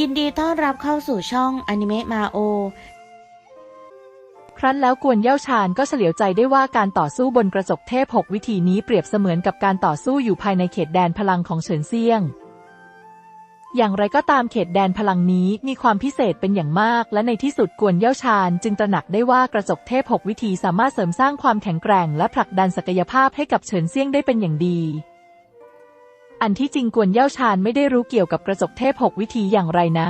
ยินดีต้อนรับเข้าสู่ช่องอนิเมะมาโอ ครั้นแล้วกวนเย่าชานก็เฉลียวใจได้ว่าการต่อสู้บนกระจกเทพหกวิธีนี้เปรียบเสมือนกับการต่อสู้อยู่ภายในเขตแดนพลังของเฉินเซียง อย่างไรก็ตามเขตแดนพลังนี้มีความพิเศษเป็นอย่างมาก และในที่สุดกวนเย่าชานจึงตระหนักได้ว่ากระจกเทพหกวิธีสามารถเสริมสร้างความแข็งแกร่ง และผลักดันศักยภาพให้กับเฉินเซียงได้เป็นอย่างดี อันที่จริงกวนเย่าชานไม่ได้รู้เกี่ยวกับกระจกเทพหกวิธีอย่างไรนะ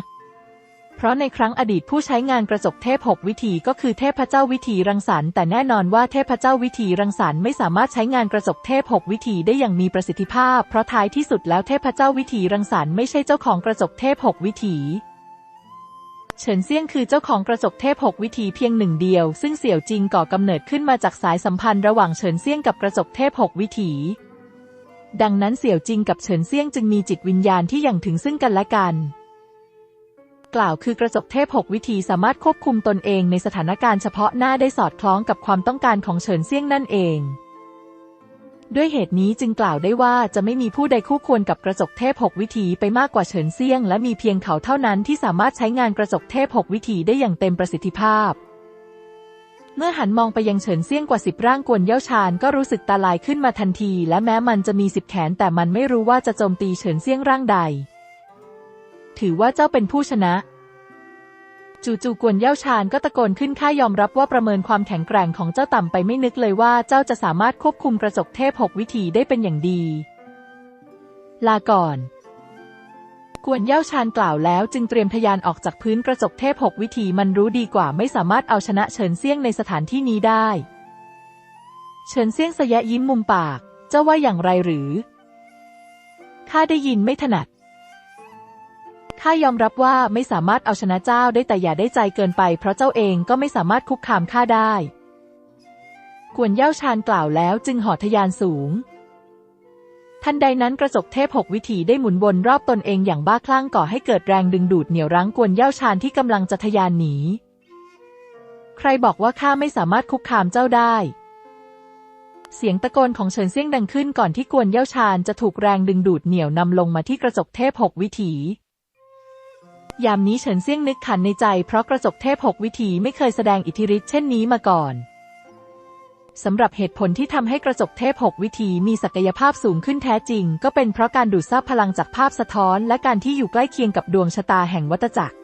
เพราะในครั้งอดีตผู้ใช้งานกระจกเทพหกวิธีก็คือเทพเจ้าวิธีรังสรรค์แต่แน่นอนว่าเทพเจ้าวิธีรังสรรค์ไม่สามารถใช้งานกระจกเทพหกวิธีได้อย่างมีประสิทธิภาพ เพราะท้ายที่สุดแล้วเทพเจ้าวิธีรังสรรค์ไม่ใช่เจ้าของกระจกเทพหกวิถีเฉินเซี่ยงคือเจ้าของกระจกเทพหกวิธีเพียงหนึ่งเดียว ซึ่งเสี่ยวจิงก่อกำเนิดขึ้นมาจากสายสัมพันธ์ระหว่างเฉินเซี่ยงกับกระจกเทพหกวิถี ดังนั้นเสี่ยวจิงกับเฉินเซี่ยงจึงมีจิตวิญญาณที่อย่างถึงซึ่งกันและกัน กล่าวคือกระจกเทพหกวิธีสามารถควบคุมตนเองในสถานการณ์เฉพาะหน้าได้สอดคล้องกับความต้องการของเฉินเซี่ยงนั่นเอง ด้วยเหตุนี้จึงกล่าวได้ว่าจะไม่มีผู้ใดคู่ควรกับกระจกเทพหกวิธีไปมากกว่าเฉินเซี่ยง และมีเพียงเขาเท่านั้นที่สามารถใช้งานกระจกเทพหกวิธีได้อย่างเต็มประสิทธิภาพ เมื่อหันมองไปยังเฉินเซี่ยงกว่าสิบร่างกวนเย่าชานก็รู้สึกตาลายขึ้นมาทันที และแม้มันจะมีสิบแขนแต่มันไม่รู้ว่าจะโจมตีเฉินเซี่ยงร่างใด ถือว่าเจ้าเป็นผู้ชนะ จู่ๆกวนเย่าชานก็ตะโกนขึ้นข้ายอมรับว่าประเมินความแข็งแกร่งของเจ้าต่ำไปไม่นึกเลยว่าเจ้าจะสามารถควบคุมกระจกเทพหกวิธีได้เป็นอย่างดี ลาก่อน กวนเย่าชานกล่าวแล้วจึงเตรียมทะยานออกจากพื้นกระจกเทพหกวิธีมันรู้ดีกว่าไม่สามารถเอาชนะเฉินเซี่ยงในสถานที่นี้ได้ เฉินเซี่ยงสยะยิ้มมุมปากเจ้าว่าอย่างไรหรือข้าได้ยินไม่ถนัดข้ายอมรับว่าไม่สามารถเอาชนะเจ้าได้แต่อย่าได้ใจเกินไป เพราะเจ้าเองก็ไม่สามารถคุกคามข้าได้ กวนเย่าชานกล่าวแล้วจึงหอทะยานสูง ทันใดนั้นกระจกเทพหกวิถีได้หมุนวนรอบตนเองอย่างบ้าคลั่งก่อให้เกิดแรงดึงดูดเหนี่ยวรั้งกวนเย่าชานที่กำลังจะทะยานหนี ใครบอกว่าข้าไม่สามารถคุกคามเจ้าได้ เสียงตะโกนของเฉินเซี่ยงดังขึ้นก่อนที่กวนเย่าชานจะถูกแรงดึงดูดเหนี่ยวนำลงมาที่กระจกเทพหกวิถี ยามนี้เฉินเซี่ยงนึกขันในใจเพราะกระจกเทพหกวิถีไม่เคยแสดงอิทธิฤทธิ์เช่นนี้มาก่อน สำหรับเหตุผลที่ทำให้กระจกเทพหกวิธีมีศักยภาพสูงขึ้นแท้จริง ก็เป็นเพราะการดูดซับพลังจากภาพสะท้อน และการที่อยู่ใกล้เคียงกับดวงชะตาแห่งวัฏจักร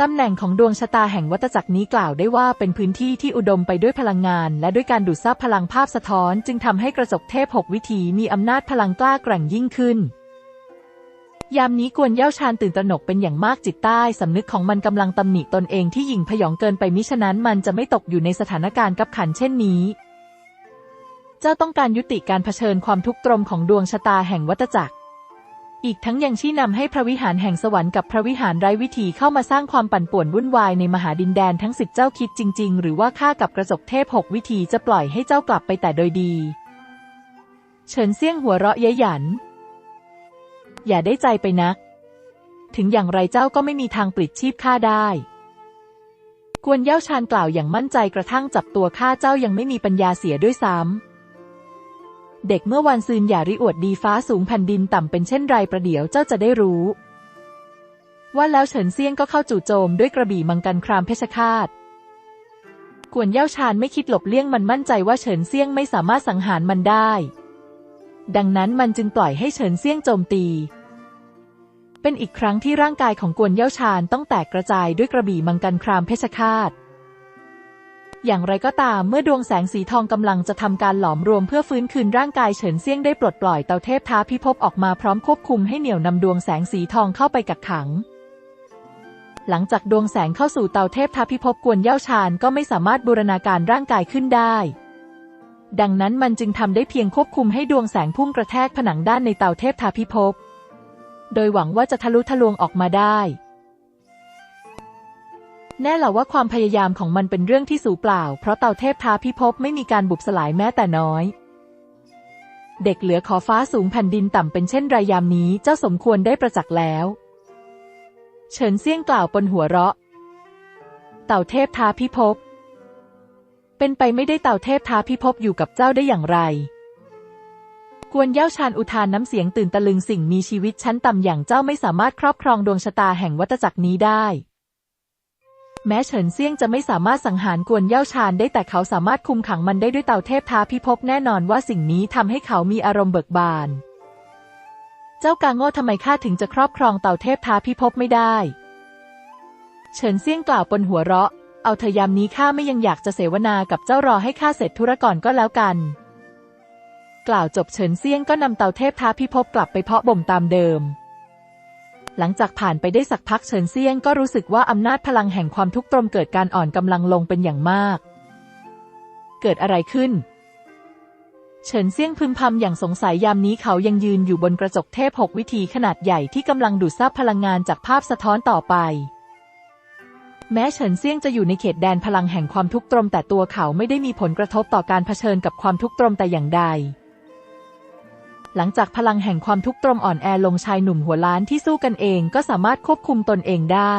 ตำแหน่งของดวงชะตาแห่งวัฏจักรนี้กล่าวได้ว่าเป็นพื้นที่ที่อุดมไปด้วยพลังงาน และด้วยการดูดซับพลังภาพสะท้อน จึงทำให้กระจกเทพหกวิธีมีอำนาจพลังกล้าแกร่งยิ่งขึ้น ยามนี้กวนเย่าชานตื่นตระหนกเป็นอย่างมากจิตใต้สำนึกของมันกำลังตำหนิตนเองที่หยิ่งพยองเกินไปมิฉะนั้นมันจะไม่ตกอยู่ในสถานการณ์กับขันเช่นนี้ เจ้าต้องการยุติการเผชิญความทุกข์ตรมของดวงชะตาแห่งวัฏจักร อีกทั้งยังชี้นำให้พระวิหารแห่งสวรรค์กับพระวิหารไร้วิถีเข้ามาสร้างความปั่นป่วนวุ่นวายในมหาดินแดนทั้งสิบเจ้าคิดจริง ๆ หรือว่าข้ากับกระจกเทพหกวิธีจะปล่อยให้เจ้ากลับไปแต่โดยดี เฉินเซี่ยงหัวเราะเย้ยหยัน อย่าได้ใจไปนัก ถึงอย่างไรเจ้าก็ไม่มีทางปลิดชีพข้าได้ กวนเย่าชานกล่าวอย่างมั่นใจกระทั่งจับตัวข้าเจ้ายังไม่มีปัญญาเสียด้วยซ้ำ เด็กเมื่อวันซืนอย่าริอวดดีฟ้าสูงแผ่นดินต่ำเป็นเช่นไรประเดี๋ยวเจ้าจะได้รู้ ว่าแล้วเฉินเซียงก็เข้าจู่โจมด้วยกระบี่มังกันครามเพชรฆาตกวนเย่าชานไม่คิดหลบเลี่ยงมันมั่นใจว่าเฉินเซียงไม่สามารถสังหารมันได้ ดังนั้นมันจึงปล่อยให้เฉินเซี่ยงโจมตี เป็นอีกครั้งที่ร่างกายของกวนเย่าชานต้องแตกกระจายด้วยกระบี่มังกันครามเพชรฆาต อย่างไรก็ตามเมื่อดวงแสงสีทองกำลังจะทำการหลอมรวมเพื่อฟื้นคืนร่างกายเฉินเซี่ยงได้ปลดปล่อยเตาเทพท้าพิภพออกมาพร้อมควบคุมให้เหนี่ยวนำดวงแสงสีทองเข้าไปกักขังหลังจากดวงแสงเข้าสู่เตาเทพท้าพิภพกวนเย่าชานก็ไม่สามารถบูรณาการร่างกายขึ้นได้ ดังนั้นมันจึงทำได้เพียงควบคุมให้ดวงแสงพุ่งกระแทกผนังด้านในเตาเทพทาพิภพ โดยหวังว่าจะทะลุทะลวงออกมาได้ แน่หละว่าความพยายามของมันเป็นเรื่องที่สูญเปล่า เพราะเตาเทพทาพิภพไม่มีการบุบสลายแม้แต่น้อย เด็กเหลือขอฟ้าสูงแผ่นดินต่ำเป็นเช่นไรยามนี้เจ้าสมควรได้ประจักษ์แล้ว เฉินเซี่ยงกล่าวปนหัวเราะ เต่าเทพทาพิภพ เป็นไปไม่ได้เต่าเทพท้าพิภพอยู่กับเจ้าได้อย่างไร กวนเย่าชานอุทานน้ำเสียงตื่นตะลึงสิ่งมีชีวิตชั้นต่ำอย่างเจ้าไม่สามารถครอบครองดวงชะตาแห่งวัฏจักรนี้ได้ แม้เฉินเซียงจะไม่สามารถสังหารกวนเย่าชานได้แต่เขาสามารถคุมขังมันได้ด้วยเต่าเทพท้าพิภพแน่นอนว่าสิ่งนี้ทำให้เขามีอารมณ์เบิกบาน เจ้ากาโง่ทำไมข้าถึงจะครอบครองเต่าเทพท้าพิภพไม่ได้ เฉินเซียงกล่าวปนหัวเราะ เอาเธอยามนี้ข้าไม่ยังอยากจะเสวนากับเจ้ารอให้ข้าเสร็จธุระก่อนก็แล้วกัน กล่าวจบเฉินเซียงก็นำเตาเทพท้าพิภพกลับไปเพาะบ่มตามเดิม หลังจากผ่านไปได้สักพักเฉินเซียงก็รู้สึกว่าอำนาจพลังแห่งความทุกข์ตรมเกิดการอ่อนกำลังลงเป็นอย่างมาก เกิดอะไรขึ้น เฉินเซียงพึมพำอย่างสงสัยยามนี้เขายังยืนอยู่บนกระจกเทพหกวิธีขนาดใหญ่ที่กำลังดูดซับพลังงานจากภาพสะท้อนต่อไป แม้เฉินเซี่ยงจะอยู่ในเขตแดนพลังแห่งความทุกข์ตรม แต่ตัวเขาไม่ได้มีผลกระทบต่อการเผชิญกับความทุกข์ตรมแต่อย่างใด หลังจากพลังแห่งความทุกข์ตรมอ่อนแอลงชายหนุ่มหัวล้านที่สู้กันเองก็สามารถควบคุมตนเองได้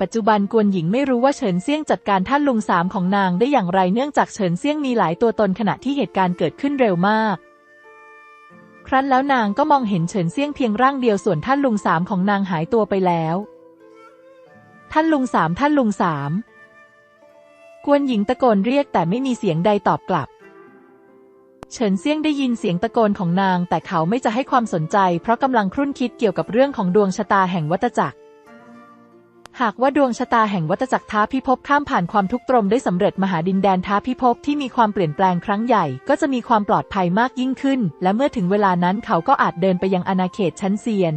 ปัจจุบันกวนหญิงไม่รู้ว่าเฉินเซี่ยงจัดการท่านลุงสามของนางได้อย่างไรเนื่องจากเฉินเซี่ยงมีหลายตัวตนขณะที่เหตุการณ์เกิดขึ้นเร็วมากครั้นแล้วนางก็มองเห็นเฉินเซี่ยงเพียงร่างเดียวส่วนท่านลุงสามของนางหายตัวไปแล้ว ท่านลุงสามท่านลุงสามกวนหญิงตะโกนเรียกแต่ไม่มีเสียงใดตอบกลับ เฉินเซี่ยงได้ยินเสียงตะโกนของนาง แต่เขาไม่จะให้ความสนใจ เพราะกำลังครุ่นคิดเกี่ยวกับเรื่องของดวงชะตาแห่งวัฏจักร หากว่าดวงชะตาแห่งวัฏจักรท้าพิภพข้ามผ่านความทุกข์ตรมได้สำเร็จมหาดินแดนท้าพิภพที่มีความเปลี่ยนแปลงครั้งใหญ่ ก็จะมีความปลอดภัยมากยิ่งขึ้น และเมื่อถึงเวลานั้นเขาก็อาจเดินไปยังอาณาเขตชั้นเซียน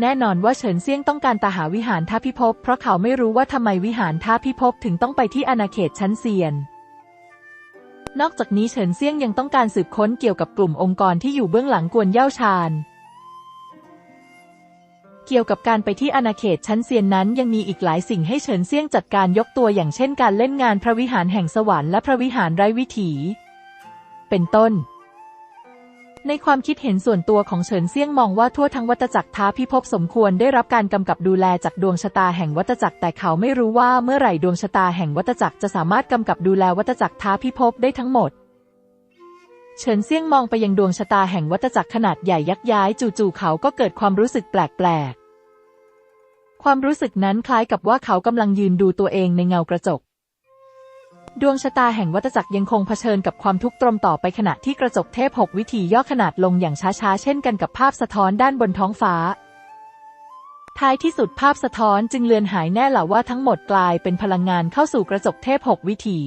แน่นอนว่าเฉินเซี่ยงต้องการตาหาวิหารท้าพิภพเพราะเขาไม่รู้ว่าทำไมวิหารท้าพิภพถึงต้องไปที่อาณาเขตชั้นเซียน นอกจากนี้เฉินเซี่ยงยังต้องการสืบค้นเกี่ยวกับกลุ่มองค์กรที่อยู่เบื้องหลังกวนเย่าชาน เกี่ยวกับการไปที่อาณาเขตชั้นเซียนนั้นยังมีอีกหลายสิ่งให้เฉินเซี่ยงจัดการยกตัวอย่างเช่น การเล่นงานพระวิหารแห่งสวรรค์และพระวิหารไร้วิถี เป็นต้น ในความคิดเห็นส่วนตัวของเฉินเซี่ยงมองว่าทั่วทั้งวัตจักรท้าพิภพสมควรได้รับการกำกับดูแลจากดวงชะตาแห่งวัตจักรแต่เขาไม่รู้ว่าเมื่อไหร่ดวงชะตาแห่งวัตจักรจะสามารถกำกับดูแลวัตจักรท้าพิภพได้ทั้งหมด เฉินเซี่ยงมองไปยังดวงชะตาแห่งวัตจักรขนาดใหญ่ยักย้ายจู่ๆเขาก็เกิดความรู้สึกแปลกๆ ความรู้สึกนั้นคล้ายกับว่าเขากำลังยืนดูตัวเองในเงากระจก ดวงชะตาแห่งวัฏจักรยังคงเผชิญกับความทุกข์ตรมต่อไปขณะที่กระจกเทพหกวิธีย่อขนาดลงอย่างช้าๆ เช่นกันกับภาพสะท้อนด้านบนท้องฟ้า ท้ายที่สุดภาพสะท้อนจึงเลือนหายแน่หละว่าทั้งหมดกลายเป็นพลังงานเข้าสู่กระจกเทพหกวิถี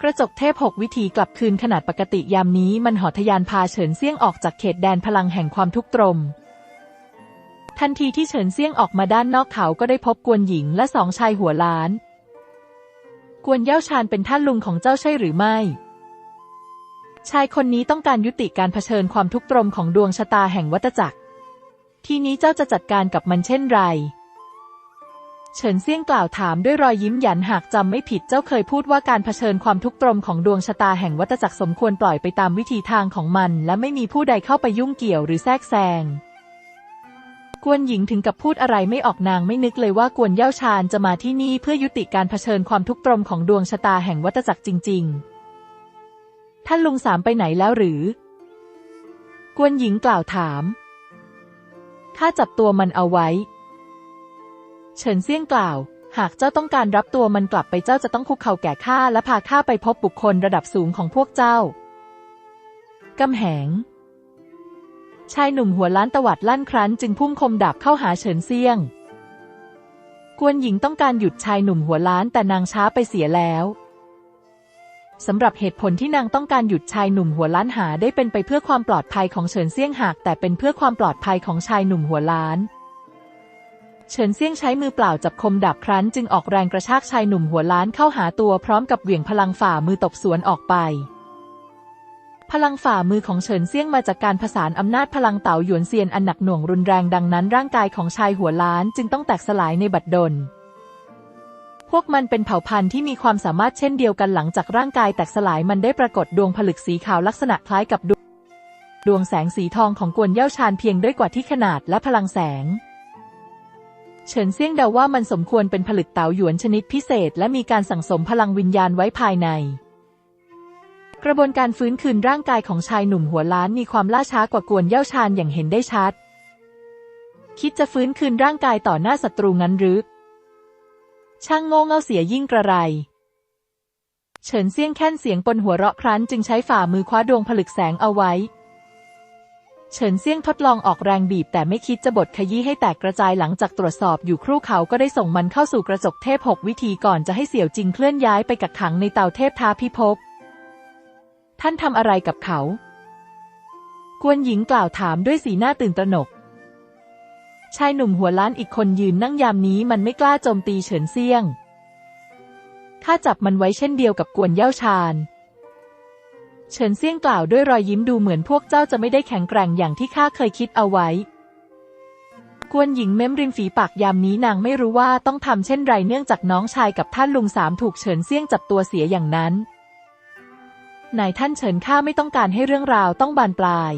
กระจกเทพหกวิถีกลับคืนขนาดปกติยามนี้มันหอทะยานพาเฉินเซี่ยงออกจากเขตแดนพลังแห่งความทุกข์ตรม ทันทีที่เฉินเซี่ยงออกมาด้านนอกเขาก็ได้พบกวนหญิงและสองชายหัวล้าน กวนเย่าชานเป็นท่านลุงของเจ้าใช่หรือไม่ ชายคนนี้ต้องการยุติการเผชิญความทุกข์ตรมของดวงชะตาแห่งวัฏจักร ทีนี้เจ้าจะจัดการกับมันเช่นไร เฉินเซี่ยงกล่าวถามด้วยรอยยิ้มหยันหากจำไม่ผิดเจ้าเคยพูดว่าการเผชิญความทุกข์ตรมของดวงชะตาแห่งวัฏจักรสมควรปล่อยไปตามวิธีทางของมัน และไม่มีผู้ใดเข้าไปยุ่งเกี่ยวหรือแทรกแซง กวนหญิงถึงกับพูดอะไรไม่ออกนางไม่นึกเลยว่ากวนเย่าชานจะมาที่นี่เพื่อยุติการเผชิญความทุกข์ตรมของดวงชะตาแห่งวัฏจักรจริง ๆ ท่านลุงสามไปไหนแล้วหรือ กวนหญิงกล่าวถาม ข้าจับตัวมันเอาไว้ เฉินเซี่ยงกล่าว หากเจ้าต้องการรับตัวมันกลับไปเจ้าจะต้องคุกเข่าแก่ข้าและพาข้าไปพบบุคคลระดับสูงของพวกเจ้ากำแหง ชายหนุ่มหัวล้านตวัดลั่นครั้นจึงพุ่งคมดาบเข้าหาเฉินเซียง กวนหญิงต้องการหยุดชายหนุ่มหัวล้านแต่นางช้าไปเสียแล้วสำหรับเหตุผลที่นางต้องการหยุดชายหนุ่มหัวล้านหาได้เป็นไปเพื่อความปลอดภัยของเฉินเซียงหาก แต่เป็นเพื่อความปลอดภัยของชายหนุ่มหัวล้าน เฉินเซียงใช้มือเปล่าจับคมดาบครั้น จึงออกแรงกระชากชายหนุ่มหัวล้านเข้าหาตัวพร้อมกับเหวี่ยงพลังฝ่ามือตบสวนออกไป พลังฝ่ามือของเฉินเซี่ยงมาจากการผสานอำนาจพลังเต่าหยวนเซียนอันหนักหน่วงรุนแรงดังนั้นร่างกายของชายหัวล้านจึงต้องแตกสลายในบัดดล พวกมันเป็นเผ่าพันธุ์ที่มีความสามารถเช่นเดียวกันหลังจากร่างกายแตกสลายมันได้ปรากฏดวงผลึกสีขาวลักษณะคล้ายกับดวงดวงแสงสีทองของกวนเย่าชานเพียงด้วยกว่าที่ขนาดและพลังแสง เฉินเซี่ยงเดาว่ามันสมควรเป็นผลึกเต๋าหยวนชนิดพิเศษ และมีการสั่งสมพลังวิญญาณไว้ภายใน กระบวนการฟื้นคืนร่างกายของชายหนุ่มหัวล้านมีความล่าช้ากว่ากวนเย่าชานอย่างเห็นได้ชัด คิดจะฟื้นคืนร่างกายต่อหน้าศัตรูงั้นหรือ ช่างโง่เง่าเสียยิ่งกระไร เฉินเซี่ยงแค่นเสียงปนหัวเราะครั้นจึงใช้ฝ่ามือคว้าดวงผลึกแสงเอาไว้ เฉินเซี่ยงทดลองออกแรงบีบแต่ไม่คิดจะบดขยี้ให้แตกกระจายหลังจากตรวจสอบอยู่ครู่เขาก็ได้ส่งมันเข้าสู่กระจกเทพหกวิธีก่อนจะให้เสี่ยวจิงเคลื่อนย้ายไปกักขังในเตาเทพท้าพิภพ ท่านทำอะไรกับเขา กวนหญิงกล่าวถามด้วยสีหน้าตื่นตระหนก ชายหนุ่มหัวล้านอีกคนยืนนั่งยามนี้มันไม่กล้าโจมตีเฉินเซี่ยง ข้าจับมันไว้เช่นเดียวกับกวนเย่าชาญเฉินเซี่ยงกล่าวด้วยรอยยิ้มดูเหมือนพวกเจ้าจะไม่ได้แข็งแกร่งอย่างที่ข้าเคยคิดเอาไว้ กวนหญิงเม้มริมฝีปากยามนี้นางไม่รู้ว่าต้องทำเช่นไรเนื่องจากน้องชายกับท่านลุงสามถูกเฉินเซี่ยงจับตัวเสียอย่างนั้น นายท่านเฉินข้าไม่ต้องการให้เรื่องราวต้องบานปลาย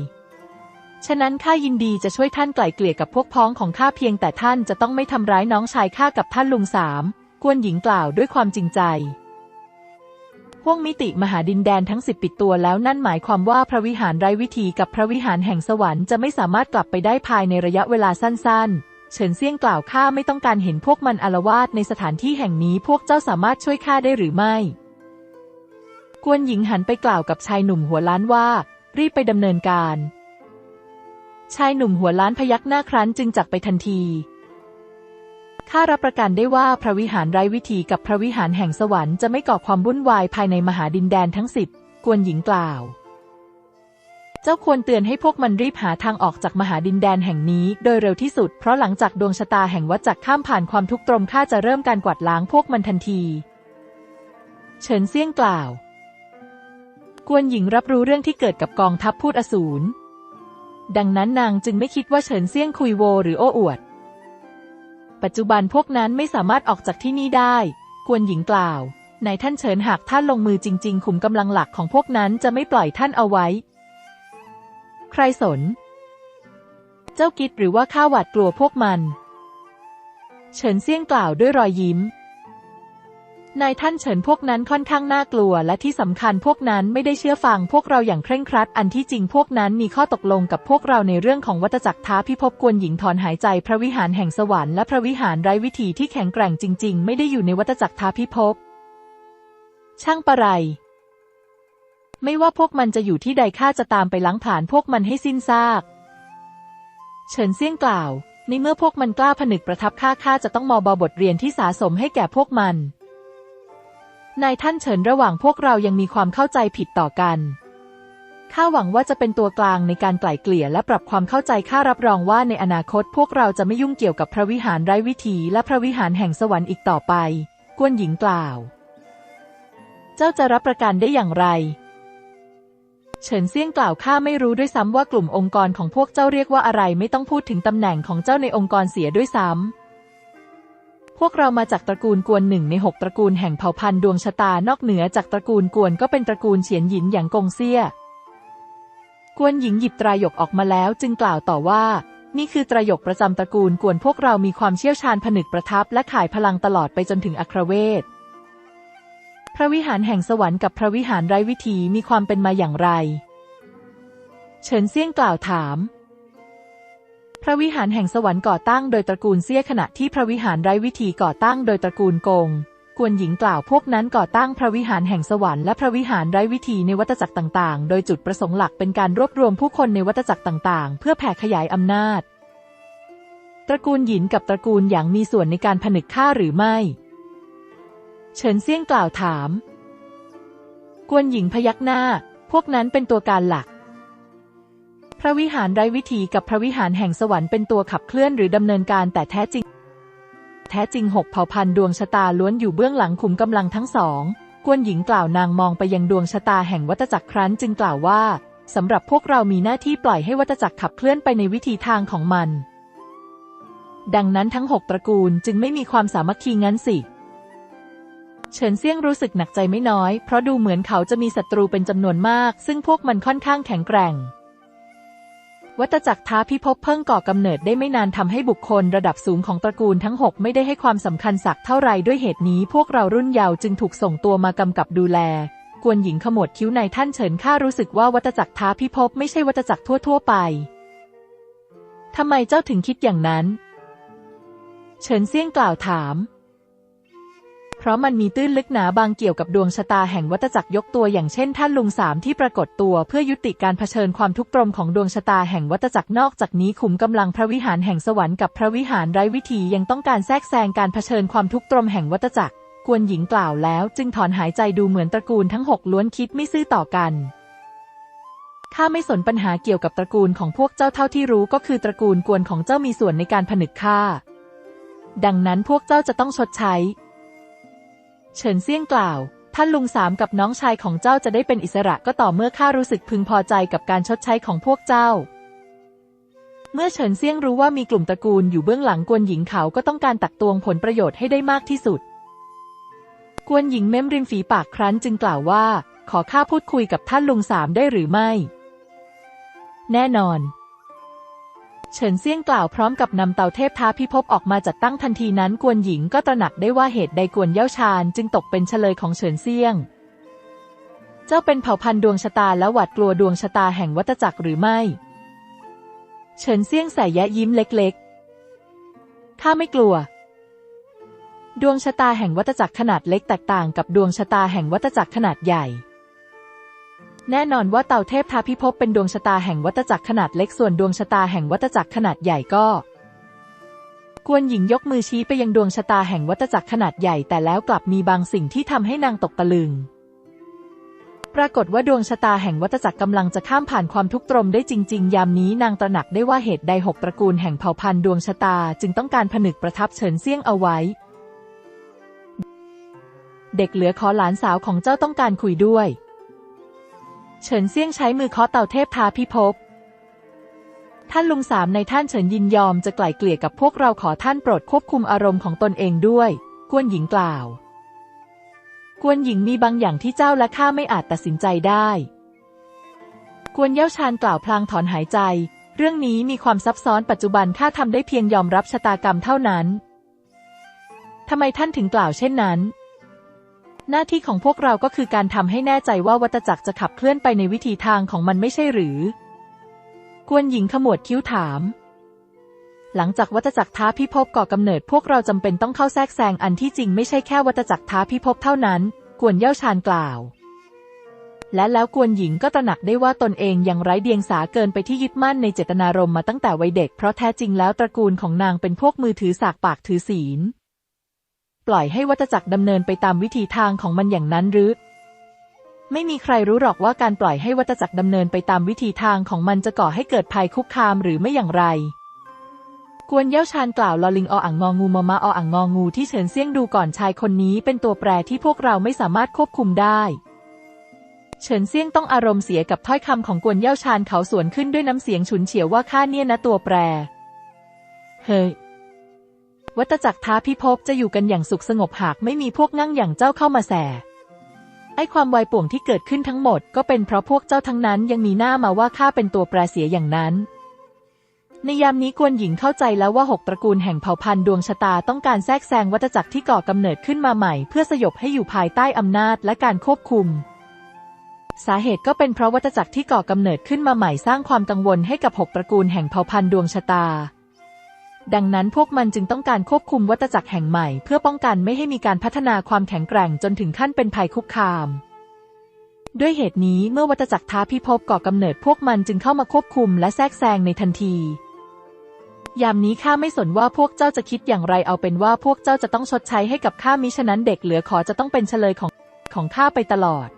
ฉะนั้นข้ายินดีจะช่วยท่านไกล่เกลี่ยกับพวกพ้องของข้าเพียงแต่ท่านจะต้องไม่ทำร้ายน้องชายข้ากับท่านลุงสามกวนหญิงกล่าวด้วยความจริงใจห้วงมิติมหาดินแดนทั้งสิบปิดตัวแล้วนั่นหมายความว่าพระวิหารไร้วิธีกับพระวิหารแห่งสวรรค์จะไม่สามารถกลับไปได้ภายในระยะเวลาสั้นๆ เฉินเซี่ยงกล่าวข้าไม่ต้องการเห็นพวกมันอารวาสในสถานที่แห่งนี้พวกเจ้าสามารถช่วยข้าได้หรือไม่ กวนหญิงหันไปกล่าวกับชายหนุ่มหัวล้านว่า รีบไปดำเนินการ ชายหนุ่มหัวล้านพยักหน้าครั้นจึงจักไปทันที ข้ารับประกันได้ว่าพระวิหารไร้วิธีกับพระวิหารแห่งสวรรค์จะไม่ก่อความวุ่นวายภายในมหาดินแดนทั้งสิบกวนหญิงกล่าว เจ้าควรเตือนให้พวกมันรีบหาทางออกจากมหาดินแดนแห่งนี้ โดยเร็วที่สุด เพราะหลังจากดวงชะตาแห่งวัฏจักรข้ามผ่านความทุกข์ตรมข้าจะเริ่มการกวาดล้างพวกมันทันที เฉินเซี่ยงกล่าว กวนหญิงรับรู้เรื่องที่เกิดกับกองทัพพูดอสูร ดังนั้นนางจึงไม่คิดว่าเฉินเซี่ยงคุยโวหรือโอ้อวด ปัจจุบันพวกนั้นไม่สามารถออกจากที่นี่ได้ กวนหญิงกล่าวในท่านเฉินหากท่านลงมือจริง ๆ ขุมกำลังหลักของพวกนั้นจะไม่ปล่อยท่านเอาไว้ ใครสน เจ้ากิดหรือว่าข้าหวาดกลัวพวกมัน เฉินเซี่ยงกล่าวด้วยรอยยิ้ม นายท่านเฉินพวกนั้นค่อนข้างน่ากลัว และที่สำคัญพวกนั้นไม่ได้เชื่อฟังพวกเราอย่างเคร่งครัด อันที่จริงพวกนั้นมีข้อตกลงกับพวกเราในเรื่องของวัตจักรท้าพิภพกวนหญิงถอนหายใจ พระวิหารแห่งสวรรค์และพระวิหารไร้วิถีที่แข็งแกร่งจริง ๆ ไม่ได้อยู่ในวัตจักรท้าพิภพช่างประไรไม่ว่าพวกมันจะอยู่ที่ใดข้าจะตามไปล้างผลาญพวกมันให้สิ้นซาก เฉินเซี่ยงกล่าว ในเมื่อพวกมันกล้าผนึกประทับข้าข้าจะต้องมอบอบทเรียนที่สาสมให้แก่พวกมัน นายท่านเฉินระหว่างพวกเรายังมีความเข้าใจผิดต่อกัน ข้าหวังว่าจะเป็นตัวกลางในการไกล่เกลี่ยและปรับความเข้าใจข้ารับรองว่าในอนาคตพวกเราจะไม่ยุ่งเกี่ยวกับพระวิหารไร้วิถีและพระวิหารแห่งสวรรค์อีกต่อไป กวนหญิงกล่าว เจ้าจะรับประกันได้อย่างไร เฉินเซี่ยงกล่าวข้าไม่รู้ด้วยซ้ำว่ากลุ่มองค์กรของพวกเจ้าเรียกว่าอะไรไม่ต้องพูดถึงตำแหน่งของเจ้าในองค์กรเสียด้วยซ้ำ วกเรามาจากตระกูลกวนหนึ่งในหกตระกูลแห่งเผ่าพันธุ์ดวงชะตานอกเหนือจากตระกูลกวนก็เป็นตระกูลเฉียนหยินอย่างกงเซี่ย กวนหญิงหยิบตรายกออกมาแล้วจึงกล่าวต่อว่า นี่คือตรายกประจำตระกูลกวนพวกเรามีความเชี่ยวชาญผนึกประทับและขายพลังตลอดไปจนถึงอัครเวท พระวิหารแห่งสวรรค์กับพระวิหารไร้วิถีมีความเป็นมาอย่างไร เฉินเซี่ยงกล่าวถาม พระวิหารแห่งสวรรค์ก่อตั้งโดยตระกูลเซี่ยขณะที่พระวิหารไร้วิธีก่อตั้งโดยตระกูลกงกวนหญิงกล่าวพวกนั้นก่อตั้งพระวิหารแห่งสวรรค์และพระวิหารไร้วิธีในวัฏจักรต่าง ๆ โดยจุดประสงค์หลักเป็นการรวบรวมผู้คนในวัฏจักรต่าง ๆ เพื่อแผ่ขยายอำนาจ ตระกูลหยินกับตระกูลหยางมีส่วนในการผนึกฆ่าหรือไม่ เฉินเซี่ยงกล่าวถาม กวนหญิงพยักหน้า พวกนั้นเป็นตัวการหลัก พระวิหารไร้วิถีกับพระวิหารแห่งสวรรค์เป็นตัวขับเคลื่อนหรือดำเนินการแต่แท้จริง แท้จริงหกเผ่าพันธุ์ดวงชะตาล้วนอยู่เบื้องหลังขุมกำลังทั้งสองกวนหญิงกล่าวนางมองไปยังดวงชะตาแห่งวัฏจักรครั้นจึงกล่าวว่าสำหรับพวกเรามีหน้าที่ปล่อยให้วัฏจักรขับเคลื่อนไปในวิธีทางของมัน ดังนั้นทั้งหกตระกูลจึงไม่มีความสามัคคีงั้นสิ เฉินเซียงรู้สึกหนักใจไม่น้อย เพราะดูเหมือนเขาจะมีศัตรูเป็นจำนวนมาก ซึ่งพวกมันค่อนข้างแข็งแกร่ง วัตจักรท้าพิภพเพิ่งก่อกำเนิดได้ไม่นานทำให้บุคคลระดับสูงของตระกูลทั้งหกไม่ได้ให้ความสำคัญสักเท่าไรด้วยเหตุนี้ พวกเรารุ่นเยาว์จึงถูกส่งตัวมากำกับดูแล กวนหญิงขมวดคิ้วนายท่านเฉินข้ารู้สึกว่าวัตจักรท้าพิภพไม่ใช่วัตจักรทั่ว ๆ ไปทำไมเจ้าถึงคิดอย่างนั้น เฉินเซี่ยงกล่าวถาม เพราะมันมีตื้นลึกหนาบางเกี่ยวกับดวงชะตาแห่งวัตจักรยกตัวอย่างเช่นท่านลุงสามที่ปรากฏตัวเพื่อยุติการเผชิญความทุกข์ตรมของดวงชะตาแห่งวัตจักรนอกจากนี้ขุมกำลังพระวิหารแห่งสวรรค์กับพระวิหารไร้วิถียังต้องการแทรกแซงการเผชิญความทุกข์ตรมแห่งวัตจักรกวนหญิงกล่าวแล้ว จึงถอนหายใจดูเหมือนตระกูลทั้งหกล้วนคิดไม่ซื่อต่อกันข้าไม่สนปัญหาเกี่ยวกับตระกูลของพวกเจ้าเท่าที่รู้ก็คือตระกูลกวนของเจ้ามีส่วนในการผนึกข้าดังนั้นพวกเจ้าจะต้องชดใช้ เฉินเซี่ยงกล่าว ท่านลุงสามกับน้องชายของเจ้าจะได้เป็นอิสระก็ต่อเมื่อข้ารู้สึกพึงพอใจกับการชดใช้ของพวกเจ้า เมื่อเฉินเซี่ยงรู้ว่ามีกลุ่มตระกูลอยู่เบื้องหลังกวนหญิงเขาก็ต้องการตักตวงผลประโยชน์ให้ได้มากที่สุด กวนหญิงเม้มริมฝีปากครั้นจึงกล่าวว่า ขอข้าพูดคุยกับท่านลุงสามได้หรือไม่ แน่นอน เฉินเซี่ยงกล่าวพร้อมกับนำเตาเทพท้าพิภพออกมาจัดตั้งทันทีนั้นกวนหญิงก็ตระหนักได้ว่าเหตุใดกวนเย่าชาญจึงตกเป็นเฉลยของเฉินเซี่ยง เจ้าเป็นเผ่าพันธุ์ดวงชะตาและหวาดกลัวดวงชะตาแห่งวัตจักรหรือไม่ เฉินเซี่ยงใส่แยะยิ้มเล็กๆ ข้าไม่กลัว ดวงชะตาแห่งวัตจักรขนาดเล็กแตกต่างกับดวงชะตาแห่งวัตจักรขนาดใหญ่ แน่นอนว่าเต่าเทพทาพิภพเป็นดวงชะตาแห่งวัตจักรขนาดเล็กส่วนดวงชะตาแห่งวัตจักรขนาดใหญ่ก็ กวนหญิงยกมือชี้ไปยังดวงชะตาแห่งวัตจักรขนาดใหญ่แต่แล้วกลับมีบางสิ่งที่ทำให้นางตกตะลึง ปรากฏว่าดวงชะตาแห่งวัตจักรกำลังจะข้ามผ่านความทุกข์ตรมได้จริง ๆ ยามนี้นางตระหนักได้ว่าเหตุใดหกตระกูลแห่งเผ่าพันธุ์ดวงชะตาจึงต้องการผนึกประทับเฉินเซี่ยงเอาไว้เด็กเหลือขอหลานสาวของเจ้าต้องการคุยด้วย เฉินเซี่ยงใช้มือเคาะเตาเทพทาพิภพท่านลุงสามในท่านเฉินยินยอมจะไกล่เกลี่ยกับพวกเราขอท่านโปรดควบคุมอารมณ์ของตนเองด้วย กวนหญิงกล่าว กวนหญิงมีบางอย่างที่เจ้าและข้าไม่อาจตัดสินใจได้ กวนเย้าชาญกล่าวพลางถอนหายใจ เรื่องนี้มีความซับซ้อนปัจจุบันข้าทำได้เพียงยอมรับชะตากรรมเท่านั้นทำไมท่านถึงกล่าวเช่นนั้น หน้าที่ของพวกเราก็คือการทำให้แน่ใจว่าวัตจักรจะขับเคลื่อนไปในวิธีทางของมันไม่ใช่หรือ กวนหญิงขมวดคิ้วถาม หลังจากวัตจักรท้าพิภพก่อกำเนิด พวกเราจำเป็นต้องเข้าแทรกแซงอันที่จริงไม่ใช่แค่วัตจักรท้าพิภพเท่านั้น กวนเย่าชาญกล่าว และแล้วกวนหญิงก็ตระหนักได้ว่าตนเองยังไร้เดียงสาเกินไปที่ยึดมั่นในเจตนารมณ์มาตั้งแต่วัยเด็กเพราะแท้จริงแล้วตระกูลของนางเป็นพวกมือถือสากปากถือศีล ปล่อยให้วัตจักรดำเนินไปตามวิธีทางของมันอย่างนั้นหรือ ไม่มีใครรู้หรอกว่าการปล่อยให้วัตจักรดำเนินไปตามวิธีทางของมันจะก่อให้เกิดภัยคุกคามหรือไม่อย่างไร กวนเย้าชาญกล่าวลอลิงออ่างงองูมอมาออ่างงองูที่เฉินเซี่ยงดูก่อนชายคนนี้เป็นตัวแปรที่พวกเราไม่สามารถควบคุมได้เฉินเซี่ยงต้องอารมณ์เสียกับถ้อยคำของกวนเย้าชาญเขาสวนขึ้นด้วยน้ำเสียงฉุนเฉียวว่าข้าเนี่ยนะตัวแปร เฮ้ย วัตจักรท้าพิภพจะอยู่กันอย่างสุขสงบหากไม่มีพวกงั่งอย่างเจ้าเข้ามาแสไอความวายป่วงที่เกิดขึ้นทั้งหมด ก็เป็นเพราะพวกเจ้าทั้งนั้นยังมีหน้ามาว่าข้าเป็นตัวแปรเสียอย่างนั้น ในยามนี้กวนหญิงเข้าใจแล้วว่าหกตระกูลแห่งเผ่าพันธุ์ดวงชะตาต้องการแทรกแซงวัตจักรที่ก่อกำเนิดขึ้นมาใหม่ เพื่อสยบให้อยู่ภายใต้อำนาจและการควบคุม สาเหตุก็เป็นเพราะวัตจักรที่ก่อกำเนิดขึ้นมาใหม่สร้างความกังวลให้กับหกตระกูลแห่งเผ่าพันธุ์ดวงชะตา ดังนั้นพวกมันจึงต้องการควบคุมวัตจักรแห่งใหม่ เพื่อป้องกันไม่ให้มีการพัฒนาความแข็งแกร่งจนถึงขั้นเป็นภัยคุกคาม ด้วยเหตุนี้เมื่อวัตจักรท้าพิภพก่อกำเนิดพวกมันจึงเข้ามาควบคุมและแทรกแซงในทันที ยามนี้ข้าไม่สนว่าพวกเจ้าจะคิดอย่างไรเอาเป็นว่าพวกเจ้าจะต้องชดใช้ให้กับข้ามิฉะนั้นเด็กเหลือขอจะต้องเป็นเฉลยของของข้าไปตลอด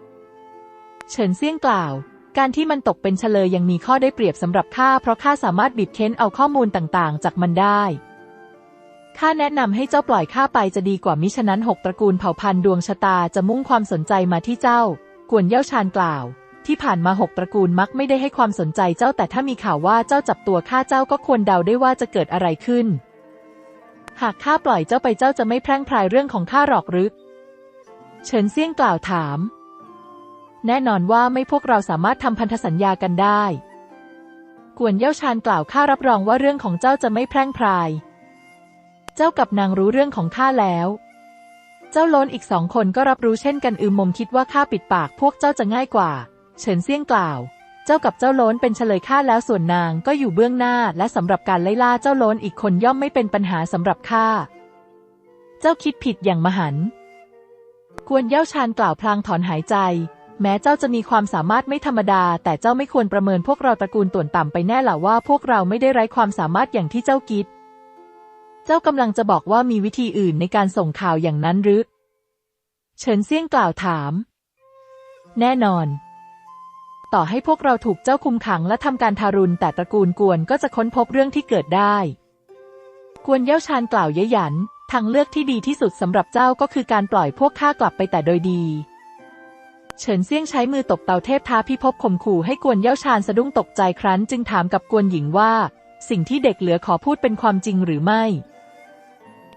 เฉินเซี่ยงกล่าว การที่มันตกเป็นเฉลยยังมีข้อได้เปรียบสำหรับข้าเพราะข้าสามารถบีบเค้นเอาข้อมูลต่างๆ จากมันได้ข้าแนะนำให้เจ้าปล่อยข้าไปจะดีกว่ามิฉะนั้นหกตระกูลเผ่าพันธุ์ดวงชะตาจะมุ่งความสนใจมาที่เจ้า กวนเย่าชาญกล่าว ที่ผ่านมาหกตระกูลมักไม่ได้ให้ความสนใจเจ้าแต่ถ้ามีข่าวว่าเจ้าจับตัวข้าเจ้าก็ควรเดาได้ว่าจะเกิดอะไรขึ้น หากข้าปล่อยเจ้าไปเจ้าจะไม่แพร่งพรายเรื่องของข้าหรอกหรือเฉินเซี่ยงกล่าวถาม แน่นอนว่าไม่พวกเราสามารถทำพันธสัญญากันได้ กวนเย่าชาญกล่าวข้ารับรองว่าเรื่องของเจ้าจะไม่แพร่งพราย เจ้ากับนางรู้เรื่องของข้าแล้ว เจ้าโล้นอีกสองคนก็รับรู้เช่นกันอืมมมคิดว่าข้าปิดปากพวกเจ้าจะง่ายกว่า เฉินเซี่ยงกล่าว เจ้ากับเจ้าโล้นเป็นเฉลยข้าแล้วส่วนนางก็อยู่เบื้องหน้า และสำหรับการไล่ล่าเจ้าโล้นอีกคนย่อมไม่เป็นปัญหาสำหรับข้า เจ้าคิดผิดอย่างมหันต์กวนเย่าชานกล่าวพลางถอนหายใจ แม้เจ้าจะมีความสามารถไม่ธรรมดา แต่เจ้าไม่ควรประเมินพวกเราตระกูลต่วนต่ำไปแน่หละว่าพวกเราไม่ได้ไร้ความสามารถอย่างที่เจ้าคิด เจ้ากำลังจะบอกว่ามีวิธีอื่นในการส่งข่าวอย่างนั้นหรือ เฉินเซี่ยงกล่าวถาม แน่นอน ต่อให้พวกเราถูกเจ้าคุมขังและทำการทารุณแต่ตระกูลกวนก็จะค้นพบเรื่องที่เกิดได้ กวนเย้าชานกล่าวเย้ยหยัน ทางเลือกที่ดีที่สุดสำหรับเจ้าก็คือการปล่อยพวกข้ากลับไปแต่โดยดี เฉินเซี่ยงใช้มือตบเตาเทพท้าพิภพข่มขู่ให้กวนเย้าชานสะดุ้งตกใจครั้น จึงถามกับกวนหญิงว่า สิ่งที่เด็กเหลือขอพูดเป็นความจริงหรือไม่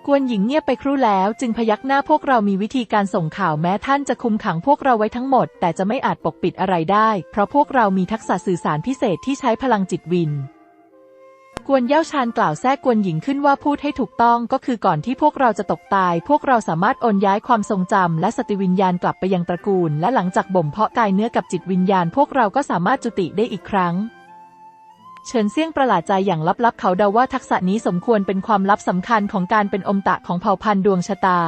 กวนหญิงเงียบไปครู่แล้วจึงพยักหน้าพวกเรามีวิธีการส่งข่าวแม้ท่านจะคุมขังพวกเราไว้ทั้งหมด แต่จะไม่อาจปกปิดอะไรได้ เพราะพวกเรามีทักษะสื่อสารพิเศษที่ใช้พลังจิตวิน กวนเย้าชานกล่าวแทรกกวนหญิงขึ้นว่าพูดให้ถูกต้องก็คือก่อนที่พวกเราจะตกตาย พวกเราสามารถโอนย้ายความทรงจำและสติวิญญาณกลับไปยังตระกูล และหลังจากบ่มเพาะกายเนื้อกับจิตวิญญาณ พวกเราก็สามารถจุติได้อีกครั้ง เฉินเซี่ยงประหลาดใจอย่างลับๆ เขาเดาว่าทักษะนี้สมควรเป็นความลับสำคัญของการเป็นอมตะของเผ่าพันธุ์ดวงชะตา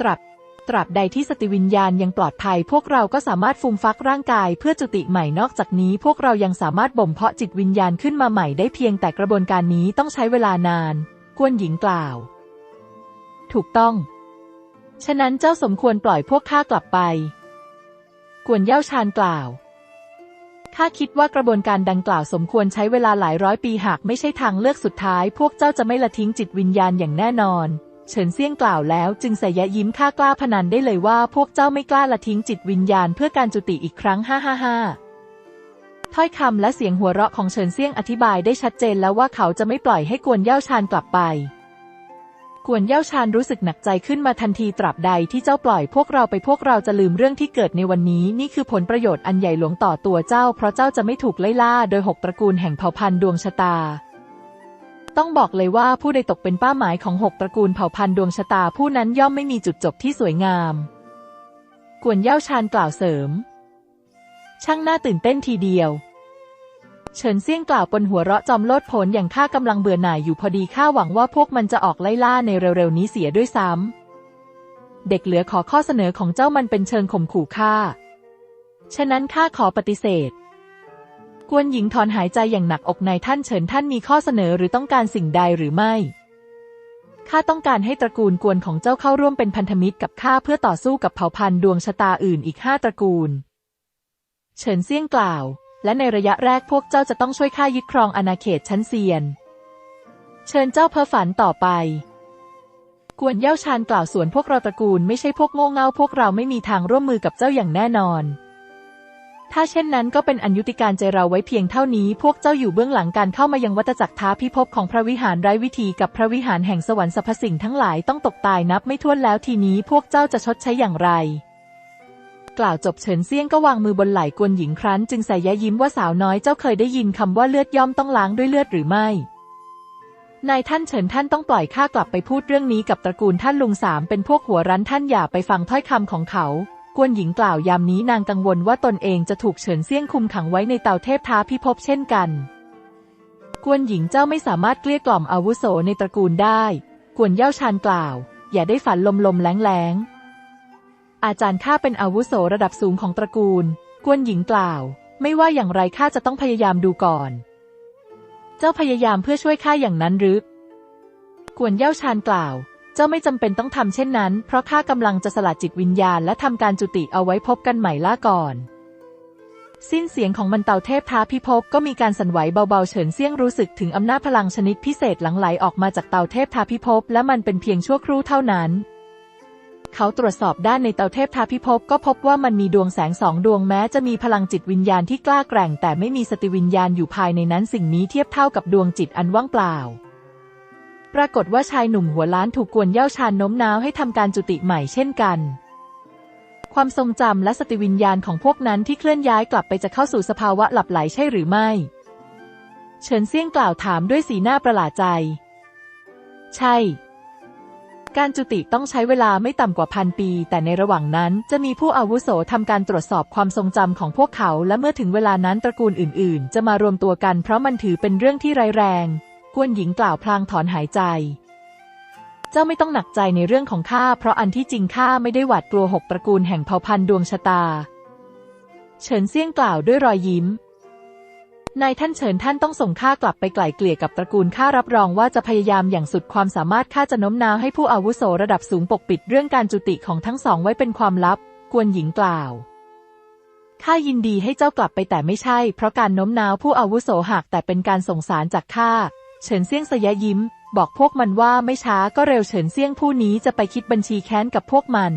ตราบ ตราบใดที่สติวิญญาณยังปลอดภัย พวกเราก็สามารถฟูมฟักร่างกายเพื่อจุติใหม่นอกจากนี้ พวกเรายังสามารถบ่มเพาะจิตวิญญาณขึ้นมาใหม่ได้เพียงแต่กระบวนการนี้ต้องใช้เวลานาน กวนหญิงกล่าว ถูกต้อง ฉะนั้นเจ้าสมควรปล่อยพวกข้ากลับไป กวนเย่าชานกล่าวข้าคิดว่ากระบวนการดังกล่าวสมควรใช้เวลาหลายร้อยปีหากไม่ใช่ทางเลือกสุดท้าย พวกเจ้าจะไม่ละทิ้งจิตวิญญาณอย่างแน่นอน เฉินเซี่ยงกล่าวแล้วจึงใส่ยะยิ้มข้ากล้าพนันได้เลยว่าพวกเจ้าไม่กล้าละทิ้งจิตวิญญาณเพื่อการจุติอีกครั้ง ฮ่าฮ่าฮ่าถ้อยคำและเสียงหัวเราะของเฉินเซี่ยงอธิบายได้ชัดเจนแล้วว่าเขาจะไม่ปล่อยให้กวนเย่าชานกลับไป กวนเย่าชานรู้สึกหนักใจขึ้นมาทันทีตราบใดที่เจ้าปล่อยพวกเราไปพวกเราจะลืมเรื่องที่เกิดในวันนี้ นี่คือผลประโยชน์อันใหญ่หลวงต่อตัวเจ้า เพราะเจ้าจะไม่ถูกไล่ล่าโดยหกตระกูลแห่งเผ่าพันธุ์ดวงชะตา ต้องบอกเลยว่าผู้ใดตกเป็นเป้าหมายของหกตระกูลเผ่าพันธุ์ดวงชะตาผู้นั้นย่อมไม่มีจุดจบที่สวยงาม กวนเย่าชานกล่าวเสริม ช่างน่าตื่นเต้นทีเดียว เฉินเซี่ยงกล่าวบนหัวเราะจอมโลดโผนอย่างข้ากำลังเบื่อหน่ายอยู่พอดีข้าหวังว่าพวกมันจะออกไล่ล่าในเร็วๆนี้เสียด้วยซ้ำเด็กเหลือขอข้อเสนอของเจ้ามันเป็นเชิงข่มขู่ข้าฉะนั้นข้าขอปฏิเสธ กวนหญิงถอนหายใจอย่างหนักอกในท่านเฉินท่านมีข้อเสนอหรือต้องการสิ่งใดหรือไม่ ข้าต้องการให้ตระกูลกวนของเจ้าเข้าร่วมเป็นพันธมิตรกับข้าเพื่อต่อสู้กับเผ่าพันธุ์ดวงชะตาอื่นอีกห้าตระกูล เฉินเซี่ยงกล่าว และในระยะแรกพวกเจ้าจะต้องช่วยข้ายึดครองอาณาเขตชั้นเซียน เชิญเจ้าเพ้อฝันต่อไป กวนเย่าชานกล่าวสวนพวกเราตระกูลไม่ใช่พวกโง่เง่าพวกเราไม่มีทางร่วมมือกับเจ้าอย่างแน่นอน ถ้าเช่นนั้นก็เป็นอัญยุติการใจเราไว้เพียงเท่านี้พวกเจ้าอยู่เบื้องหลังการเข้ามายังวัฏจักรท้าพิภพของพระวิหารไร้วิธีกับพระวิหารแห่งสวรรค์สรรพสิ่งทั้งหลายต้องตกตายนับไม่ถ้วนแล้วทีนี้พวกเจ้าจะชดใช้อย่างไร กล่าวจบเฉินเซี่ยงก็วางมือบนไหล่กวนหญิงครั้น จึงใส่ยะยิ้มว่าสาวน้อยเจ้าเคยได้ยินคำว่าเลือดย่อมต้องล้างด้วยเลือดหรือไม่นายท่านเฉินท่านต้องปล่อยข้ากลับไปพูดเรื่องนี้กับตระกูลท่านลุงสามเป็นพวกหัวรั้นท่านอย่าไปฟังถ้อยคำของเขา กวนหญิงกล่าวยามนี้นางกังวลว่าตนเองจะถูกเฉินเซี่ยงคุมขังไว้ในเตาเทพท้าพิภพเช่นกัน กวนหญิงเจ้าไม่สามารถเกลี้ยกล่อมอาวุโสในตระกูลได้ กวนเย่าชานกล่าว อย่าได้ฝันลมลมแรงแรงๆอาจารย์ข้าเป็นอาวุโสระดับสูงของตระกูล กวนหญิงกล่าว ไม่ว่าอย่างไรข้าจะต้องพยายามดูก่อน เจ้าพยายามเพื่อช่วยข้าอย่างนั้นหรือ กวนเย่าชานกล่าว เจ้าไม่จำเป็นต้องทำเช่นนั้น เพราะข้ากำลังจะสละจิตวิญญาณและทำการจุติเอาไว้พบกันใหม่ล่าก่อน สิ้นเสียงของมันเตาเทพท้าพิภพก็มีการสั่นไหวเบาๆเฉินเซี่ยงรู้สึกถึงอำนาจพลังชนิดพิเศษหลั่งไหลออกมาจากเตาเทพท้าพิภพและมันเป็นเพียงชั่วครู่เท่านั้นเขาตรวจสอบด้านในเตาเทพท้าพิภพก็พบว่ามันมีดวงแสงสองดวงแม้จะมีพลังจิตวิญญาณที่กล้าแกร่ง แต่ไม่มีสติวิญญาณอยู่ภายในนั้นสิ่งนี้เทียบเท่ากับดวงจิตอันว่างเปล่า ปรากฏว่าชายหนุ่มหัวล้านถูกกวนเย่าชานโน้มน้าวให้ทำการจุติใหม่เช่นกัน ความทรงจำและสติวิญญาณของพวกนั้นที่เคลื่อนย้ายกลับไปจะเข้าสู่สภาวะหลับไหลใช่หรือไม่ เฉินเซี่ยงกล่าวถามด้วยสีหน้าประหลาดใจ ใช่ การจุติต้องใช้เวลาไม่ต่ำกว่าพันปี แต่ในระหว่างนั้นจะมีผู้อาวุโสทำการตรวจสอบความทรงจำของพวกเขา และเมื่อถึงเวลานั้นตระกูลอื่น ๆ จะมารวมตัวกันเพราะมันถือเป็นเรื่องที่ร้ายแรง กวนหญิงกล่าวพลางถอนหายใจ เจ้าไม่ต้องหนักใจในเรื่องของข้าเพราะอันที่จริงข้าไม่ได้หวาดกลัวหกตระกูลแห่งเผ่าพันธุ์ดวงชะตา เฉินเซี่ยงกล่าวด้วยรอยยิ้มนายท่านเฉินท่านต้องส่งข้ากลับไปไกล่เกลี่ยกับตระกูลข้ารับรองว่าจะพยายามอย่างสุดความสามารถข้าจะโน้มน้าวให้ผู้อาวุโสระดับสูงปกปิดเรื่องการจุติของทั้งสองไว้เป็นความลับ กวนหญิงกล่าวข้ายินดีให้เจ้ากลับไปแต่ไม่ใช่ เพราะการโน้มน้าวผู้อาวุโสหากแต่เป็นการส่งสารจากข้า เฉินเซียงสยะยิ้ม บอกพวกมันว่าไม่ช้าก็เร็วเฉินเซียงผู้นี้จะไปคิดบัญชีแค้นกับพวกมัน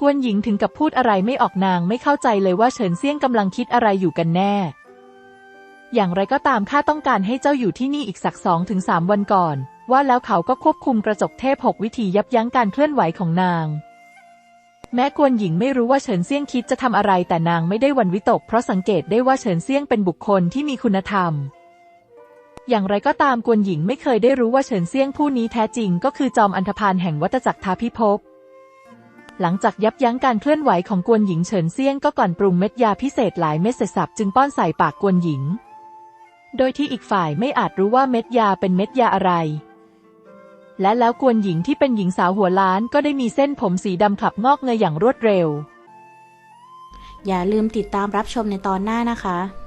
กวนหญิงถึงกับพูดอะไรไม่ออกนางไม่เข้าใจเลยว่าเฉินเซียงกำลังคิดอะไรอยู่กันแน่ อย่างไรก็ตามข้าต้องการให้เจ้าอยู่ที่นี่อีกสักสองถึงสามวันก่อน ว่าแล้วเขาก็ควบคุมกระจกเทพหกวิธียับยั้งการเคลื่อนไหวของนางแม้กวนหญิงไม่รู้ว่าเฉินเซียงคิดจะทำอะไรแต่นางไม่ได้วันวิตก เพราะสังเกตได้ว่าเฉินเซียงเป็นบุคคลที่มีคุณธรรม อย่างไรก็ตามกวนหญิงไม่เคยได้รู้ว่าเฉินเซียงผู้นี้แท้จริงก็คือจอมอันธพาลแห่งวัตจักรทาพิภพ หลังจากยับยั้งการเคลื่อนไหวของกวนหญิงเฉินเซียงก็กลั่นปรุงเม็ดยาพิเศษหลายเม็ดเสร็จสับจึงป้อนใส่ปากกวนหญิง โดยที่อีกฝ่ายไม่อาจรู้ว่าเม็ดยาเป็นเม็ดยาอะไร และแล้วกวนหญิงที่เป็นหญิงสาวหัวล้านก็ได้มีเส้นผมสีดำขับงอกเงยอย่างรวดเร็ว อย่าลืมติดตามรับชมในตอนหน้านะคะ